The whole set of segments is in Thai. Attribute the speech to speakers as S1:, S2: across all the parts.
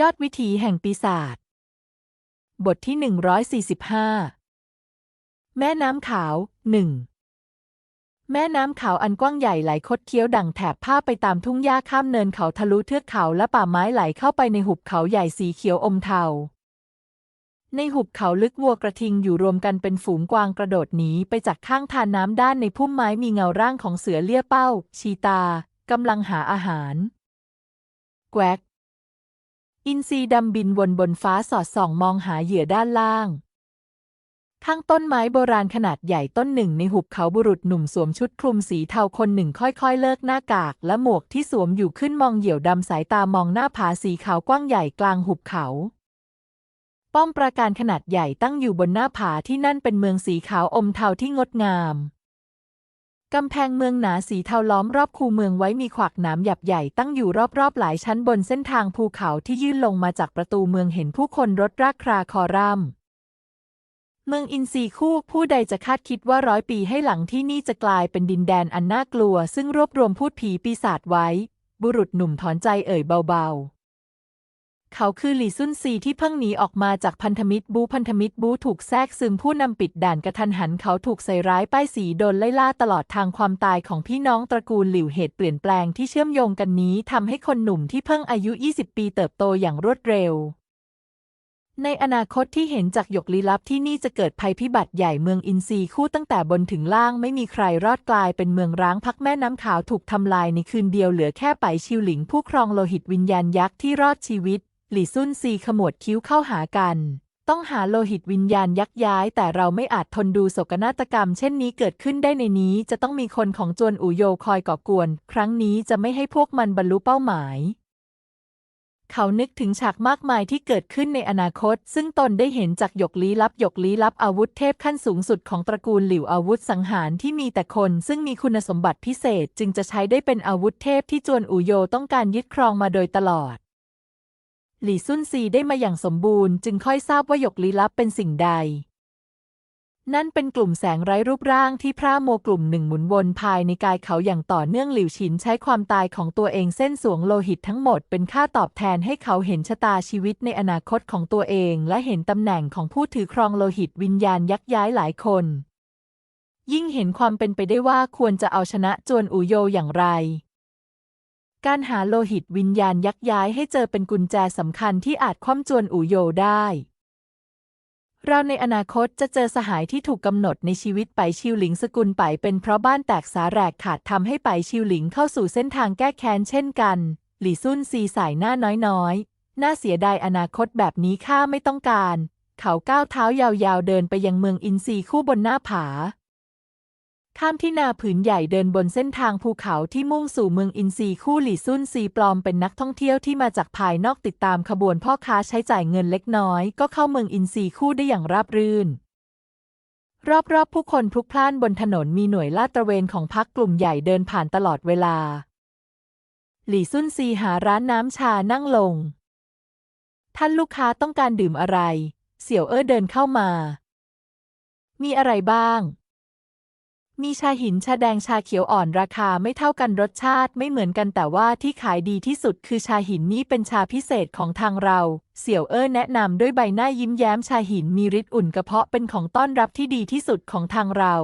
S1: ยอดวิถีแห่งปีศาจ บทที่ 145 แม่น้ำขาวหนึ่ง แม่น้ำขาวอันกว้างใหญ่ไหลคดเคี้ยวดังแถบผ้าไปตามทุ่งหญ้าข้ามเนินเขาทะลุเทือกเขาและป่าไม้ไหลเข้าไปในหุบเขาใหญ่สีเขียวอมเทา ในหุบเขาลึกวัวกระทิงอยู่รวมกันเป็นฝูงกวางกระโดดหนีไปจากข้างทานน้ำด้านในพุ่มไม้มีเงาร่างของเสือเลี่ยเป้า ชีตากำลังหาอาหาร แกวก อินทรีดำบินวนบนฟ้าสอดส่องมองหาเหยื่อด้านล่าง ข้างต้นไม้โบราณขนาดใหญ่ต้นหนึ่งในหุบเขาบุรุษหนุ่มสวมชุดคลุมสีเทาคนหนึ่งค่อยๆ เลิกหน้ากาก และหมวกที่สวมอยู่ขึ้นมองเหยี่ยวดำสายตามองหน้าผาสีขาวกว้างใหญ่กลางหุบเขา ป้อมปราการขนาดใหญ่ตั้งอยู่บนหน้าผาที่นั่นเป็นเมืองสีขาวอมเทาที่งดงาม กำแพงเมืองหนาสีเทาล้อมรอบคูเมืองไว้มีขวากหนามหยับใหญ่ตั้งอยู่รอบๆ หลายชั้นบนเส้นทางภูเขาที่ยื่นลงมาจากประตูเมืองเห็นผู้คนรถรากคราคอร่ำ เมืองอินทรีคู่ผู้ใดจะคาดคิดว่าร้อยปีให้หลังที่นี่จะกลายเป็นดินแดนอันน่ากลัว ซึ่งรวบรวมพูดผีปีศาจไว้ บุรุษหนุ่มถอนใจเอ่ยเบาๆ เขาคือหลี่ซุ่นซีที่เพิ่งหนีออกมาจากพันธมิตรบูพันธมิตรบูถูกแทรกซึมผู้นำปิดด่านกระทันหันเขาถูกใส่ร้ายป้ายสีโดนไล่ล่าตลอดทางความตายของพี่น้องตระกูลหลิวเหตุเปลี่ยนแปลงที่เชื่อมโยงกันนี้ทำให้คนหนุ่มที่เพิ่งอายุ 20 ปีเติบโตอย่างรวดเร็ว ในอนาคตที่เห็นจากหยกลี้ลับที่นี่จะเกิดภัยพิบัติใหญ่เมืองอินซีคู่ตั้งแต่บนถึงล่างไม่มีใครรอดกลายเป็นเมืองร้างพักแม่น้ำขาวถูกทำลายในคืนเดียวเหลือแค่ไปชิวหลิงผู้ครองโลหิตวิญญาณยักษ์ที่รอดชีวิต หลี่ซุ่นซีขมวดคิ้วเข้าหากัน ต้องหาโลหิตวิญญาณยักย้าย แต่เราไม่อาจทนดูโศกนาฏกรรม เช่นนี้เกิดขึ้นได้ในนี้ จะต้องมีคนของจวนอูโยคอยก่อกวน ครั้งนี้จะไม่ให้พวกมันบรรลุเป้าหมาย เขานึกถึงฉากมากมายที่เกิดขึ้นในอนาคต ซึ่งตนได้เห็นจากหยกลี้ลับหยกลี้ลับอาวุธเทพขั้นสูงสุดของตระกูลหลิวอาวุธสังหารที่มีแต่คน ซึ่งมีคุณสมบัติพิเศษจึงจะใช้ได้เป็นอาวุธเทพที่จวนอูโยต้องการยึดครองมาโดยตลอด หลี่ซุ่นซีได้มาอย่างสมบูรณ์จึงค่อยทราบว่าหยกลี้ลับเป็นสิ่งใด นั่นเป็นกลุ่มแสงไร้รูปร่างที่พร่ามัวกลุ่มหนึ่งหมุนวนภายในกายเขาอย่างต่อเนื่องหลิวฉินใช้ความตายของตัวเองเส้นสวงโลหิตทั้งหมดเป็นค่าตอบแทนให้เขาเห็นชะตาชีวิตในอนาคตของตัวเอง และเห็นตำแหน่งของผู้ถือครองโลหิตวิญญาณยักย้ายหลายคน ยิ่งเห็นความเป็นไปได้ว่าควรจะเอาชนะจวนอูโยอย่างไร การหาโลหิตวิญญาณยักย้ายให้เจอเป็นกุญแจสำคัญที่อาจคว่ำจวนอูโยได้ เราในอนาคตจะเจอสหายที่ถูกกำหนดในชีวิตไปชิวหลิงสกุลไปเป็นเพราะบ้านแตกสาแหรกขาดทำให้ไปชิวหลิงเข้าสู่เส้นทางแก้แค้นเช่นกัน หลี่ซุ่นซีสายหน้าน้อยๆ น่าเสียดายอนาคตแบบนี้ข้าไม่ต้องการ เขาก้าวเท้ายาวๆเดินไปยังเมืองอินซีคู่บนหน้าผา ข้ามที่นาผืนใหญ่เดินบนเส้นทางภูเขาที่มุ่งสู่เมืองอินซีคู่หลี่ซุ่นซีปลอมเป็นนักท่องเที่ยวที่มาจากภายนอกติดตามขบวนพ่อค้าใช้จ่ายเงินเล็กน้อย ก็เข้าเมืองอินซีคู่ได้อย่างราบรื่น รอบๆ ผู้คนพลุกพล่านบนถนนมีหน่วยลาดตระเวนของพักกลุ่มใหญ่เดินผ่านตลอดเวลา หลี่ซุ่นซีหาร้านน้ำชานั่งลง ท่านลูกค้าต้องการดื่มอะไร เสี่ยวเอ้อเดินเข้ามา มีอะไรบ้าง มีชาหินชาแดงชาเขียวอ่อนราคาไม่เท่ากันรสชาติไม่เหมือนกันแต่ว่าที่ขายดีที่สุดคือชาหินนี้เป็นชาพิเศษของทางเรา เสี่ยวเอ้อแนะนำด้วยใบหน้ายิ้มแย้มชาหินมีฤทธิ์อุ่นกระเพาะเป็นของต้อนรับที่ดีที่สุดของทางเรา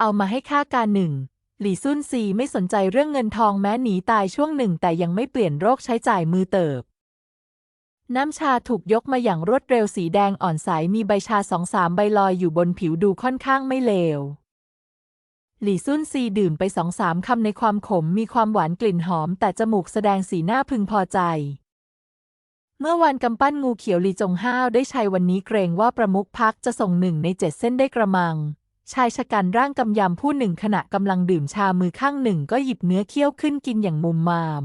S1: เอามาให้ข้าการหนึ่งหลี่ซุ่นซีไม่สนใจเรื่องเงินทองแม้หนีตายช่วงหนึ่งแต่ยังไม่เปลี่ยนโรคใช้จ่ายมือเติบ น้ำชาถูกยกมาอย่างรวดเร็วสีแดงอ่อนใสมีใบชาสองสามใบลอยอยู่บนผิวดูค่อนข้างไม่เลว หลี่ซุ่นซีดื่มไปสองสามคำในความขมมีความหวานกลิ่นหอม แต่จมูกแสดงสีหน้าพึงพอใจ เมื่อวานกำปั้นงูเขียวลีจงห้าวได้ชัยวันนี้เกรงว่าประมุขพักจะส่งหนึ่งในเจ็ดเส้นได้กระมัง ชายชะกันร่างกำยำผู้หนึ่งขณะกำลังดื่มชามือข้างหนึ่งก็หยิบเนื้อเคี้ยวขึ้นกินอย่างมุมมาม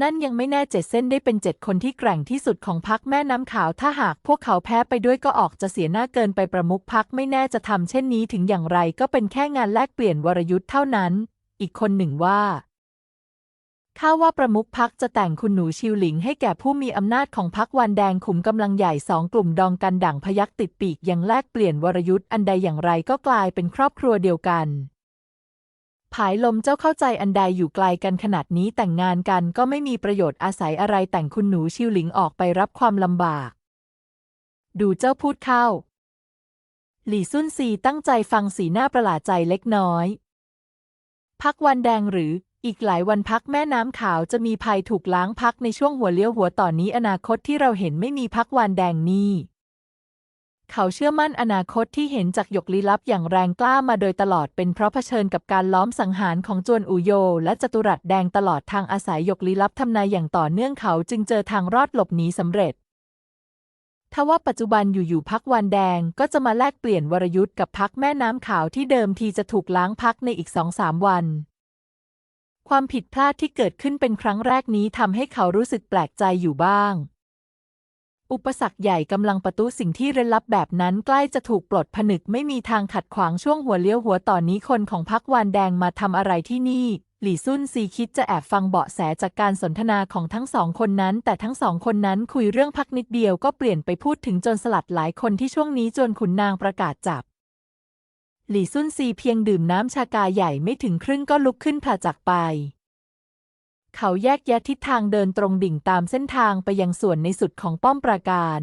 S1: นั่นยังไม่แน่เจ็ดเส้นได้เป็นเจ็ดคนที่แกร่งที่สุดของพักแม่น้ำขาวถ้าหากพวกเขาแพ้ไปด้วยก็ออกจะเสียหน้าเกินไปประมุขพักไม่แน่จะทำเช่นนี้ถึงอย่างไรก็เป็นแค่งานแลกเปลี่ยนวรยุทธ์เท่านั้น อีกคนหนึ่งว่าข้าว่าประมุขพักจะแต่งคุณหนูชิวหลิงให้แก่ผู้มีอำนาจของพักวันแดงขุมกำลังใหญ่สองกลุ่มดองกันด่างพยักติดปีกยังแลกเปลี่ยนวรยุทธ์อันใดอย่างไรก็กลายเป็นครอบครัวเดียวกัน ผายลมเจ้าเข้าใจอันใดอยู่ไกลกันขนาดนี้แต่งงานกันก็ไม่มีประโยชน์อาศัยอะไรแต่งคุณหนูชิวหลิงออกไปรับความลำบาก ดูเจ้าพูดเข้า หลี่ซุ่นซีตั้งใจฟังสีหน้าประหลาดใจเล็กน้อย พักวันแดงหรืออีกหลายวันพักแม่น้ำขาวจะมีภัยถูกล้างพักในช่วงหัวเลี้ยวหัวต่อนนี้อนาคตที่เราเห็นไม่มีพักวันแดงนี่ เขาเชื่อมั่นอนาคตที่เห็นจากหยกลี้ลับอย่างแรงกล้ามาโดยตลอดเป็นเพราะเผชิญกับการล้อมสังหารของจวนอูโย และจตุรัสแดงตลอดทางอาศัยหยกลี้ลับทำนายอย่างต่อเนื่องเขาจึงเจอทางรอดหลบหนีสำเร็จทว่าปัจจุบันอยู่ๆพักวันแดงก็จะมาแลกเปลี่ยนวรยุทธ์กับพักแม่น้ำขาวที่เดิมทีจะถูกล้างพักในอีกสองสามวัน ความผิดพลาดที่เกิดขึ้นเป็นครั้งแรกนี้ทำให้เขารู้สึกแปลกใจอยู่บ้าง อุปสรรคใหญ่กำลังประตูสิ่งที่เร้นลับแบบนั้นใกล้จะถูกปลดผนึกไม่มีทางขัดขวางช่วงหัวเลี้ยวหัวต่อนนี้คนของพักวานแดงมาทำอะไรที่นี่ หลี่ซุ่นซีคิดจะแอบฟังเบาะแสจากการสนทนาของทั้งสองคนนั้น แต่ทั้งสองคนนั้นคุยเรื่องพักนิดเดียวก็เปลี่ยนไปพูดถึงจนสลัดหลายคนที่ช่วงนี้จนขุนนางประกาศจับหลี่ซุ่นซีเพียงดื่มน้ำชากาใหญ่ไม่ถึงครึ่งก็ลุกขึ้นพลาจากไป เขาแยกแยะทิศทางเดินตรงดิ่งตามเส้นทางไปยังส่วนในสุดของป้อมปราการ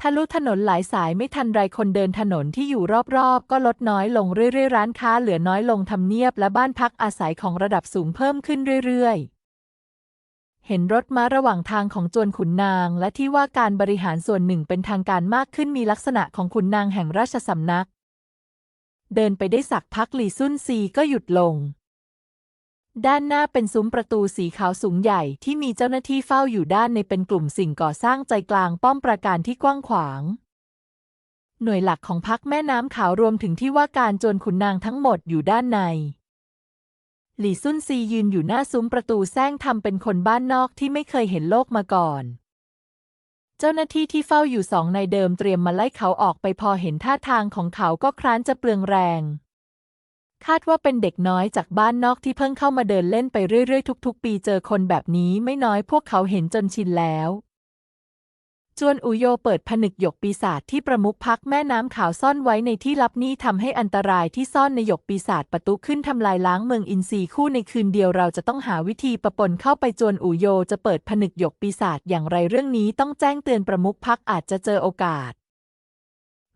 S1: ทะลุถนนหลายสายไม่ทันไรคนเดินถนนที่อยู่รอบๆ ก็ลดน้อยลงเรื่อยๆ ร้านค้าเหลือน้อยลงทำเนียบและบ้านพักอาศัยของระดับสูงเพิ่มขึ้นเรื่อยๆ เห็นรถม้าระหว่างทางของจวนขุนนางและที่ว่าการบริหารส่วนหนึ่งเป็นทางการมากขึ้นมีลักษณะของขุนนางแห่งราชสำนัก เดินไปได้สักพักหลี่ซุ่นซีก็หยุดลง ด้านหน้าเป็นซุ้มประตูสีขาวสูงใหญ่ที่มีเจ้าหน้าที่เฝ้าอยู่ด้านในเป็นกลุ่มสิ่งก่อสร้างใจกลางป้อมปราการที่กว้างขวาง หน่วยหลักของพักแม่น้ำขาวรวมถึงที่ว่าการจรขุนนางทั้งหมดอยู่ด้านใน หลี่ซุ่นซียืนอยู่หน้าซุ้มประตูแซงทำเป็นคนบ้านนอกที่ไม่เคยเห็นโลกมาก่อน เจ้าหน้าที่ที่เฝ้าอยู่สองในเดิมเตรียมมาไล่เขาออกไปพอเห็นท่าทางของเขาก็คร้านจะเปลืองแรง คาดว่าเป็นเด็กน้อยจากบ้านนอกที่เพิ่งเข้ามาเดินเล่นไปเรื่อยๆ ทุก ๆ ปีเจอคนแบบนี้ไม่น้อยพวกเขาเห็นจนชินแล้ว จวนอุโยเปิดผนึกหยกปีศาจที่ประมุขพักแม่น้ำขาวซ่อนไว้ในที่ลับนี้ทำให้อันตรายที่ซ่อนในหยกปีศาจประตุขึ้นทำลายล้างเมืองอินทรีคู่ในคืนเดียวเราจะต้องหาวิธีประปนเข้าไปจวนอุโยจะเปิดผนึกหยกปีศาจอย่างไรเรื่องนี้ต้องแจ้งเตือนประมุขพักอาจจะเจอโอกาส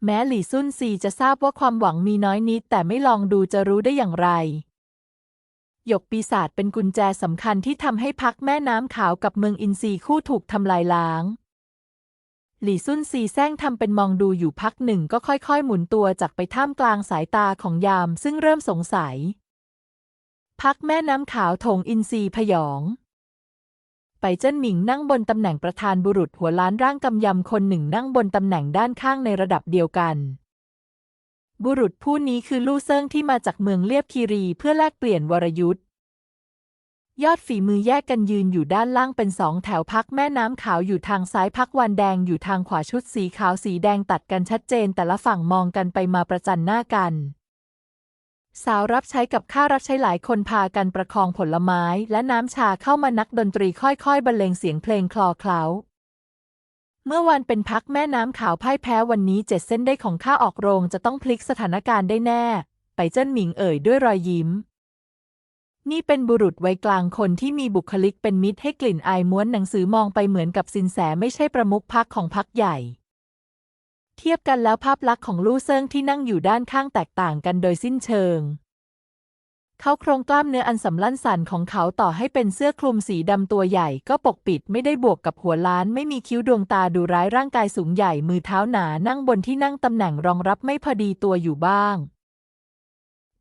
S1: แม้หลี่ซุ่นซีจะทราบว่าความหวังมีน้อยนิด แต่ไม่ลองดูจะรู้ได้อย่างไร หยกปีศาจเป็นกุญแจสำคัญที่ทำให้พักแม่น้ำขาวกับเมืองอินทรีคู่ถูกทำลายล้าง หลี่ซุ่นซีแซงทำเป็นมองดูอยู่พักหนึ่งก็ค่อยๆ หมุนตัวจากไปท่ามกลางสายตาของยามซึ่งเริ่มสงสัย พักแม่น้ำขาวถงอินทรีพยอง ไปเจิ้นหมิงนั่งบนตำแหน่งประธานบุรุษหัวล้านร่างกำยำคนหนึ่งนั่งบนตำแหน่งด้านข้างในระดับเดียวกัน บุรุษผู้นี้คือลู่เซิงที่มาจากเมืองเลียบคีรีเพื่อแลกเปลี่ยนวรยุทธ์ยอดฝีมือแยกกันยืนอยู่ด้านล่างเป็นสองแถวพักแม่น้ำขาวอยู่ทางซ้ายพักวันแดงอยู่ทางขวาชุดสีขาวสีแดงตัดกันชัดเจนแต่ละฝั่งมองกันไปมาประจันหน้ากัน สาวรับใช้กับข้ารับใช้หลายคนพากันประคองผลไม้และน้ำชาเข้ามานักดนตรีค่อยๆบรรเลงเสียงเพลงคลอเคล้า เมื่อวันเป็นพักแม่น้ำขาวพ่ายแพ้วันนี้เจ็ดเส้นได้ของข้าออกโรงจะต้องพลิกสถานการณ์ได้แน่ ไปเจิ้นหมิงเอ่ยด้วยรอยยิ้ม นี่เป็นบุรุษวัยกลางคนที่มีบุคลิกเป็นมิตรให้กลิ่นอายม้วนหนังสือมองไปเหมือนกับสินแสไม่ใช่ประมุขพักของพักใหญ่ เทียบกันแล้วภาพลักษณ์ของลู่เซิงที่นั่งอยู่ด้านข้างแตกต่างกันโดยสิ้นเชิง เขาโครงกล้ามเนื้ออันสำลั่นสันของเขาต่อให้เป็นเสื้อคลุมสีดำตัวใหญ่ก็ปกปิดไม่ได้บวกกับหัวล้าน ไม่มีคิ้วดวงตาดูร้ายร่างกายสูงใหญ่มือเท้าหนานั่งบนที่นั่งตำแหน่งรองรับไม่พอดีตัวอยู่บ้าง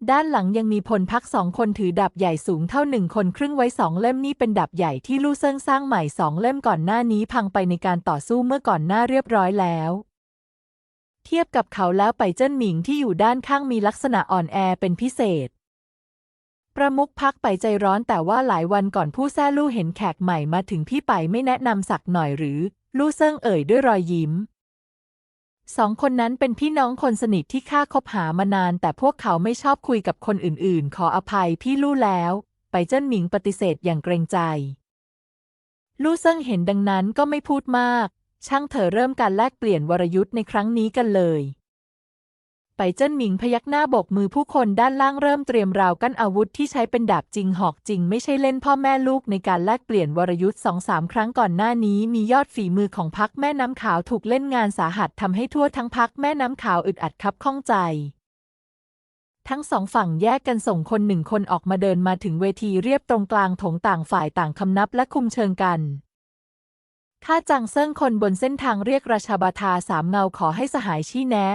S1: ด้านหลังยังมีพลพักสองคนถือดาบใหญ่สูงเท่าหนึ่งคนครึ่งไว้สองเล่มนี่เป็นดาบใหญ่ที่ลู่เซิงสร้างใหม่สองเล่มก่อนหน้านี้พังไปในการต่อสู้เมื่อก่อนหน้าเรียบร้อยแล้ว เทียบกับเขาแล้วไปเจิ้นหมิงที่อยู่ด้านข้างมีลักษณะอ่อนแอเป็นพิเศษ ประมุขพักไปใจร้อนแต่ว่าหลายวันก่อนผู้แซ่ลู่เห็นแขกใหม่มาถึงพี่ไปไม่แนะนำสักหน่อยหรือ ลู่เซิงเอ่ยด้วยรอยยิ้มสองคนนั้นเป็นพี่น้องคนสนิทที่ข้าคบหามานาน แต่พวกเขาไม่ชอบคุยกับคนอื่นๆ ขออภัยพี่ลู่แล้ว ไปเจิ้นหมิงปฏิเสธอย่างเกรงใจ ลู่เซิงเห็นดังนั้นก็ไม่พูดมาก ช่างเถอเริ่มการแลกเปลี่ยนวรยุทธ์ในครั้งนี้กันเลย ไปเจิ้นหมิงพยักหน้าบกมือผู้คนด้านล่างเริ่มเตรียมราวกั้นอาวุธที่ใช้เป็นดาบจริงหอกจริง ไม่ใช่เล่นพ่อแม่ลูกในการแลกเปลี่ยนวรยุทธ์สองสามครั้งก่อนหน้านี้ มียอดฝีมือของพักแม่น้ำขาวถูกเล่นงานสาหัสทำให้ทั่วทั้งพักแม่น้ำขาวอึดอัดคับข้องใจทั้งสองฝั่งแยกกันส่งคนหนึ่งคนออกมาเดินมาถึงเวทีเรียบตรงกลางถงต่างฝ่ายต่างคำนับและคุมเชิงกัน ข้าจังเซิ่งคนบนเส้นทางเรียกราชาบาทาสามเงาขอให้สหายชี้แนะ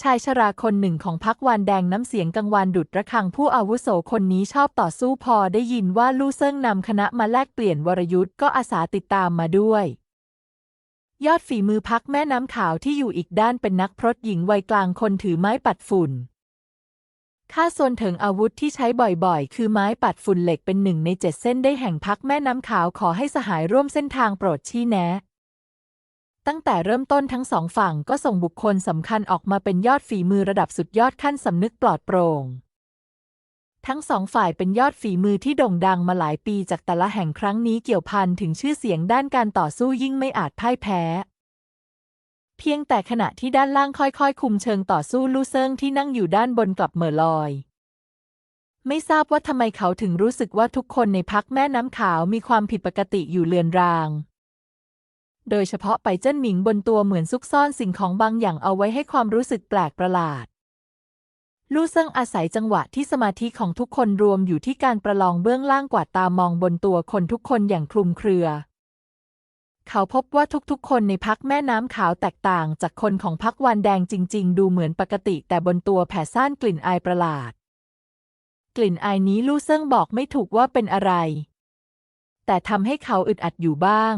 S1: ชายชราคนหนึ่งของพักวานแดงน้ำเสียงกังวานดุดระฆังผู้อาวุโสคนนี้ชอบต่อสู้พอได้ยินว่าลู่เซิ่งนำคณะมาแลกเปลี่ยนวรยุทธ์ก็อาสาติดตามมาด้วย ยอดฝีมือพักแม่น้ำขาวที่อยู่อีกด้านเป็นนักพรตหญิงวัยกลางคนถือไม้ปัดฝุ่น ค่าส่วนถึงอาวุธที่ใช้บ่อยๆ คือไม้ปัดฝุ่นเหล็กเป็นหนึ่งในเจ็ดเส้นได้แห่งพักแม่น้ำขาวขอให้สหายร่วมเส้นทางโปรดชี้แนะ ตั้งแต่เริ่มต้นทั้งสองฝั่งก็ส่งบุคคลสำคัญออกมาเป็นยอดฝีมือระดับสุดยอดขั้นสำนึกปลอดโปร่ง ทั้งสองฝ่ายเป็นยอดฝีมือที่โด่งดังมาหลายปีจากแต่ละแห่งครั้งนี้เกี่ยวพันถึงชื่อเสียงด้านการต่อสู้ยิ่งไม่อาจพ่ายแพ้ เพียงแต่ขณะที่ด้านล่างค่อยๆ คุมเชิงต่อสู้ลู่เซิงที่นั่งอยู่ด้านบนกลับเหม่อลอย ไม่ทราบว่าทำไมเขาถึงรู้สึกว่าทุกคนในพักแม่น้ำขาวมีความผิดปกติอยู่เลือนราง โดยเฉพาะไปเจิ้นหมิงบนตัวเหมือนซุกซ่อนสิ่งของบางอย่างเอาไว้ให้ความรู้สึกแปลกประหลาดลู่เซิงอาศัยจังหวะที่สมาธิของทุกคนรวมอยู่ที่การประลองเบื้องล่างกวาดตามองบนตัวคนทุกคนอย่างคลุมเครือ เขาพบว่าทุกๆ คนในพักแม่น้ำขาวแตกต่างจากคนของพักวันแดงจริง ๆ ดูเหมือนปกติ แต่บนตัวแผ่ซ่านกลิ่นอายประหลาด กลิ่นอายนี้ลู่เซิงบอกไม่ถูกว่าเป็นอะไร แต่ทำให้เขาอึดอัดอยู่บ้าง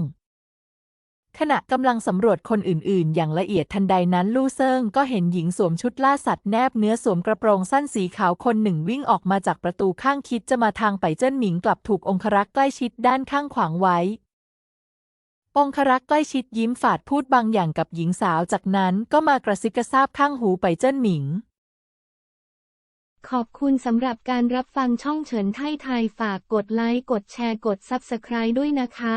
S1: ขณะกำลังสำรวจคนอื่น ๆ อย่างละเอียดทันใดนั้นลู่เซิงก็เห็นหญิงสวมชุดล่าสัตว์แนบเนื้อสวมกระโปรงสั้นสีขาวคนหนึ่งวิ่งออกมาจากประตูข้างคิดจะมาทางไปเจิ้นหมิงกลับถูกองครักษ์ใกล้ชิดด้านข้างขวางไว้ องครักษ์ใกล้ชิดยิ้มฝาดพูดบางอย่างกับหญิงสาวจากนั้นก็มากระซิบกระซาบข้างหูไปเจิ้นหมิง
S2: ขอบคุณสำหรับการรับฟังช่องเฉินไทยไทยฝากกดไลค์กดแชร์กด Subscribe ด้วยนะคะ